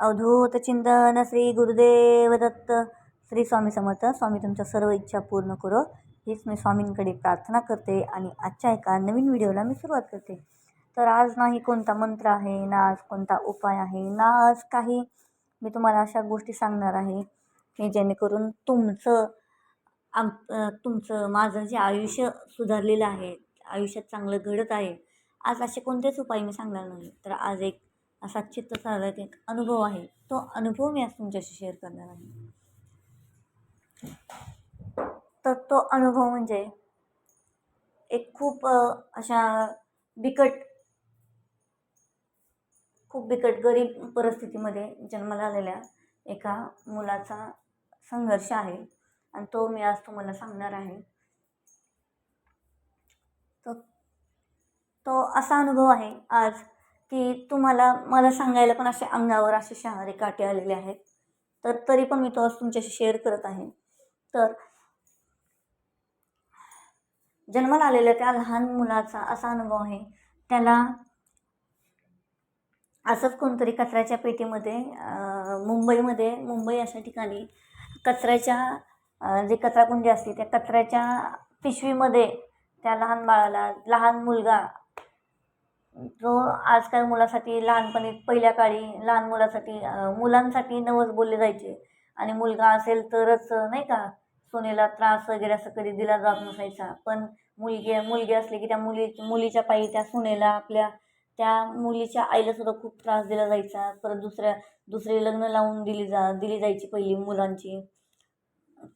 अवधूत चिंतन श्री गुरुदेव दत्त श्री स्वामी समर्थ. स्वामी तुमच्या सर्व इच्छा पूर्ण करो. हीच मी स्वामींकडे प्रार्थना करते आणि आजच्या एका नवीन व्हिडिओला मी सुरुवात करते. तर आज नाही कोणता मंत्र आहे ना आज कोणता उपाय आहे ना आज काही मी तुम्हाला अशा गोष्टी सांगणार आहे की जेणेकरून तुमचं आम तुमचं माझं जे आयुष्य सुधारलेलं आहे आयुष्यात चांगलं घडत आहे आज असे कोणतेच उपाय मी सांगणार नाही. तर आज एक असा चित्त चालला एक अनुभव आहे. तो अनुभव मी आज तुमच्याशी शेअर करणार आहे. तर तो अनुभव म्हणजे एक खूप अशा बिकट खूप बिकट गरीब परिस्थितीमध्ये जन्माला आलेल्या एका मुलाचा संघर्ष आहे. आणि तो मी आज तुम्हाला सांगणार आहे. तो तो असा अनुभव आहे. आज की तुम्हाला मला सांगायला पण असे अंगावर असे शहारे काटे आलेले आहेत. तर तरी पण मी तो आज तुमच्याशी शेअर करत आहे. तर जन्माला आलेल्या त्या लहान मुलाचा असा अनुभव आहे. त्याला असंच कोणतरी कचऱ्याच्या पेटीमध्ये मुंबईमध्ये मुंबई अशा ठिकाणी कचऱ्याच्या जे कचराकुंडी असते त्या कचऱ्याच्या पिशवीमध्ये त्या लहान बाळाला लहान मुलगा जो आजकाल मुलासाठी लहानपणी पहिल्या काळी लहान मुलासाठी मुलांसाठी नवस बोलले जायचे. आणि मुलगा असेल तरच नाही का सोनेला त्रास वगैरे असं कधी दिला जात नसायचा. पण मुलगी मुलगी असली की त्या मुली मुलीच्या पायी त्या सुनेला आपल्या त्या मुलीच्या आईला सुद्धा खूप त्रास दिला जायचा. परत दुसऱ्या दुसरे लग्न लावून दिली जा दिली जायची पहिली मुलांची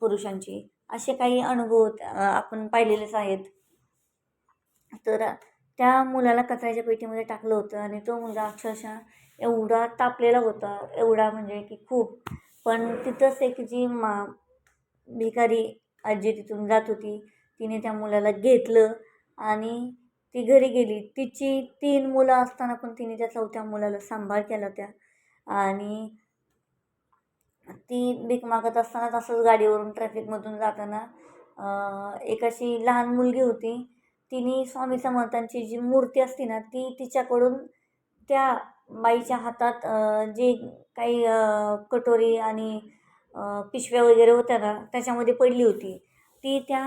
पुरुषांची. असे काही अनुभव आपण पाहिलेलेच आहेत. तर त्या मुलाला कचऱ्याच्या पेटीमध्ये टाकलं होतं आणि तो मुलगा अक्षरशः एवढा तापलेला होता एवढा म्हणजे की खूप. पण तिथंच एक जी मा भिकारी आजी तिथून जात होती तिने त्या मुलाला घेतलं आणि ती घरी गेली. तिची तीन मुलं असताना पण तिने त्या चौथ्या मुलाला सांभाळ केला त्या आणि ती भीक मागत असताना तसंच गाडीवरून ट्रॅफिकमधून जाताना एक अशी लहान मुलगी होती. तिने स्वामी समर्थांची जी मूर्ती असते ना ती तिच्याकडून त्या बाईच्या हातात जे काही कटोरी आणि पिशव्या वगैरे होत्या ना त्याच्यामध्ये पडली होती. ती त्या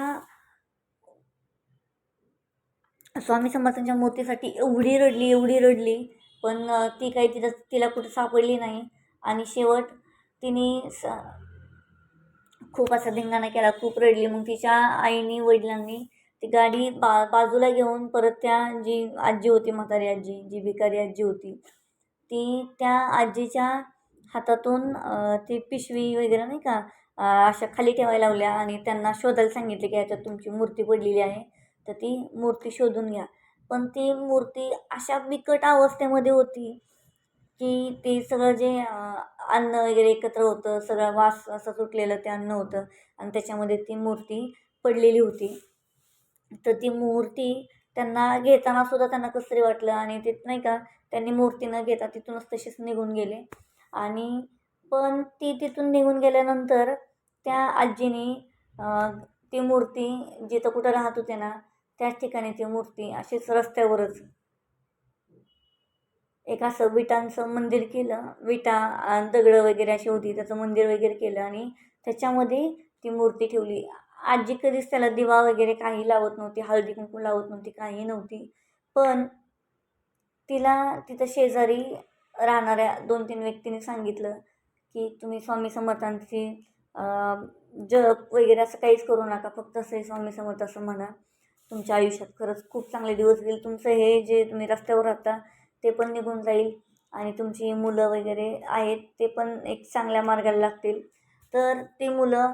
स्वामी समर्थांच्या मूर्तीसाठी एवढी रडली एवढी रडली पण ती काही तिथं तिला कुठं सापडली नाही. आणि शेवट तिने स खूप असा धिंगाणा केला खूप रडली. मग तिच्या आईनी वडिलांनी ती गाडी बा बाजूला घेऊन परत त्या जी आजी होती म्हातारी आजी जी भिकारी आजी होती ती त्या आजीच्या हातातून ती पिशवी वगैरे नाही का अशा खाली ठेवायला लावल्या आणि त्यांना शोधायला सांगितले की याच्यात तुमची मूर्ती पडलेली आहे तर ती मूर्ती शोधून घ्या. पण ती मूर्ती अशा बिकट अवस्थेमध्ये होती की ते सगळं जे अन्न वगैरे एकत्र होतं सगळं वास असं सुटलेलं ते अन्न होतं आणि त्याच्यामध्ये ती मूर्ती पडलेली होती. तर ती मूर्ती त्यांना घेताना सुद्धा त्यांना कसं तरी वाटलं आणि ते नाही का त्यांनी मूर्ती न घेता तिथूनच तशीच निघून गेले. आणि पण ती तिथून निघून गेल्यानंतर त्या आजीने ती मूर्ती जिथं कुठं राहत होते ना त्याच ठिकाणी ती मूर्ती अशीच रस्त्यावरच एक असं विटांचं मंदिर केलं. विटा दगडं वगैरे अशी होती त्याचं मंदिर वगैरे केलं आणि त्याच्यामध्ये ती मूर्ती ठेवली. आजी कधीच त्याला दिवा वगैरे काही लावत नव्हती हळदी कुंकू लावत नव्हती काही नव्हती. पण तिला तिथं शेजारी राहणाऱ्या दोन तीन व्यक्तींनी सांगितलं की तुम्ही स्वामी समर्थांची जप वगैरे असं काहीच करू नका फक्त असं स्वामी समर्थ असं म्हणा. तुमच्या आयुष्यात खरंच खूप चांगले दिवस येईल तुमचं हे जे तुम्ही रस्त्यावर राहता ते पण निघून जाईल आणि तुमची मुलं वगैरे आहेत ते पण एक चांगल्या मार्गाला लागतील. तर ती मुलं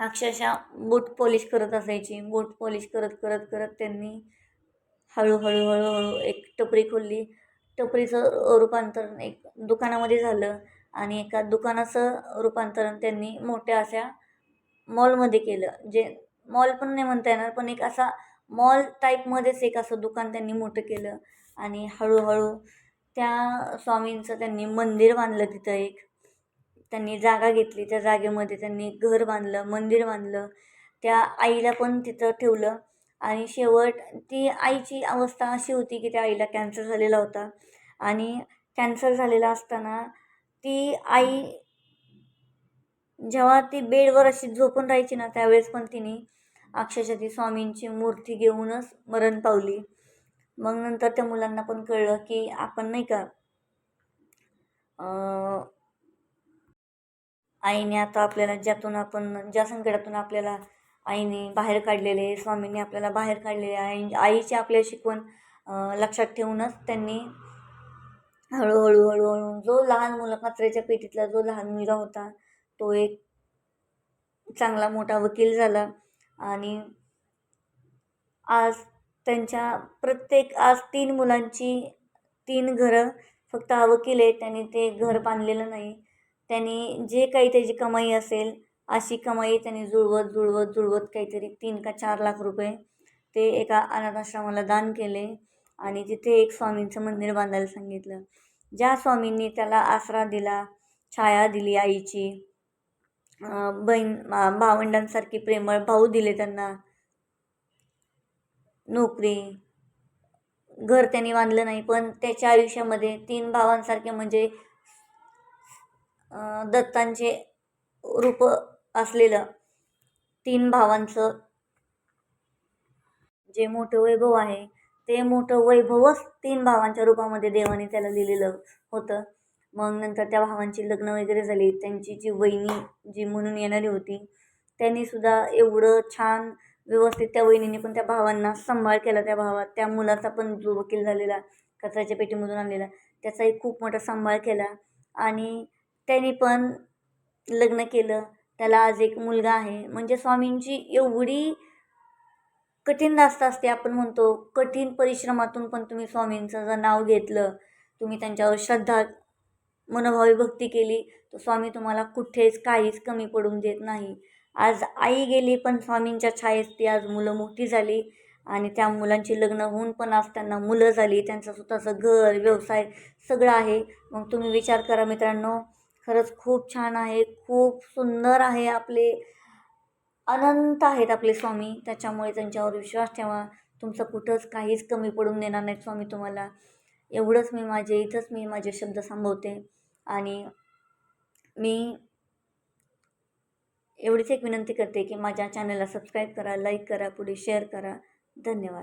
अक्षरशः बूट पॉलिश करत असायची. बूट पॉलिश करत करत करत त्यांनी हळूहळू हळूहळू एक टपरी खोलली. टपरीचं रूपांतरण एक दुकानामध्ये झालं आणि एका दुकानाचं रूपांतरण त्यांनी मोठ्या अशा मॉलमध्ये केलं. जे मॉल पण नाही म्हणता येणार पण एक असा मॉल टाईपमध्येच एक असं दुकान त्यांनी मोठं केलं. आणि हळूहळू त्या स्वामींचं त्यांनी मंदिर बांधलं तिथं एक. त्यांनी जागा घेतली. त्या जागेमध्ये त्यांनी घर बांधलं मंदिर बांधलं. त्या आईला पण तिथं ठेवलं. आणि शेवट ती आईची अवस्था अशी होती की त्या आईला कॅन्सर झालेला होता. आणि कॅन्सर झालेला असताना ती आई जेव्हा ती बेडवर अशी झोपून राहायची ना त्यावेळेस पण तिने अक्षरशः ती स्वामींची मूर्ती घेऊनच मरण पावली. मग नंतर त्या मुलांना पण कळलं की आपण नाही का आईने आता आपल्याला ज्यातून आपण ज्या संकटातून आपल्याला आईने बाहेर काढलेले स्वामींनी आपल्याला बाहेर काढलेले आई आईची आपल्या शिकवण लक्षात ठेवूनच त्यांनी हळूहळू हळूहळू जो लहान मुलं कचऱ्याच्या पेटीतला जो लहान मुलगा होता तो एक चांगला मोठा वकील झाला. आणि आज त्यांच्या प्रत्येक आज तीन मुलांची तीन घरं फक्त हा वकील आहे त्यांनी ते घर बांधलेलं नाही. त्यांनी जे काही त्याची कमाई असेल अशी कमाई त्यांनी जुळवत जुळवत जुळवत काहीतरी तीन का चार लाख रुपये ते एका अनाथाश्रमाला दान केले आणि तिथे एक स्वामींचं मंदिर बांधायला सांगितलं. ज्या स्वामींनी त्याला आसरा दिला छाया दिली आईची बहीण भावंडांसारखी प्रेमळ भाऊ दिले त्यांना नोकरी घर त्यांनी बांधलं नाही पण त्याच्या आयुष्यामध्ये तीन भावांसारखे म्हणजे दत्तांचे रूप असलेलं तीन भावांचं जे मोठं वैभव आहे ते मोठं वैभवच तीन भावांच्या रूपामध्ये देवाने त्याला दिलेलं होतं. मग नंतर त्या भावांची लग्न वगैरे झाली. त्यांची जी वहिनी जी म्हणून येणारी होती त्यांनीसुद्धा एवढं छान व्यवस्थित त्या वहिनीने पण त्या भावांना सांभाळ केला. त्या भावात त्या मुलाचा पण जो वकील झालेला कचऱ्याच्या पेटीमधून आणलेला त्याचाही खूप मोठा सांभाळ केला. आणि त्यांनी पण लग्न केलं. त्याला आज एक मुलगा आहे. म्हणजे स्वामींची एवढी कठीण दास्त असते आपण म्हणतो कठीण परिश्रमातून पण तुम्ही स्वामींचं जर नाव घेतलं तुम्ही त्यांच्यावर श्रद्धा मनोभावी भक्ती केली तर स्वामी तुम्हाला कुठेच काहीच कमी पडून देत नाही. आज आई गेली पण स्वामींच्या छायेत ती आज मुलं मोठी झाली आणि त्या मुलांची लग्न होऊन पण आज त्यांना मुलं झाली. त्यांचं स्वतःचं घर व्यवसाय सगळं आहे. मग तुम्ही विचार करा मित्रांनो खरंच खूप छान आहे खूप सुंदर आहे आपले अनंत आहेत आपले स्वामी. त्याच्यामुळे त्यांच्यावर विश्वास ठेवा. तुमचं कुठंच काहीच कमी पडून देणार नाहीत स्वामी तुम्हाला. एवढंच मी माझे इथंच मी माझे शब्द सांभवते आणि मी एवढीच एक विनंती करते की माझ्या चॅनलला सबस्क्राईब करा लाईक करा पुढे शेअर करा. धन्यवाद.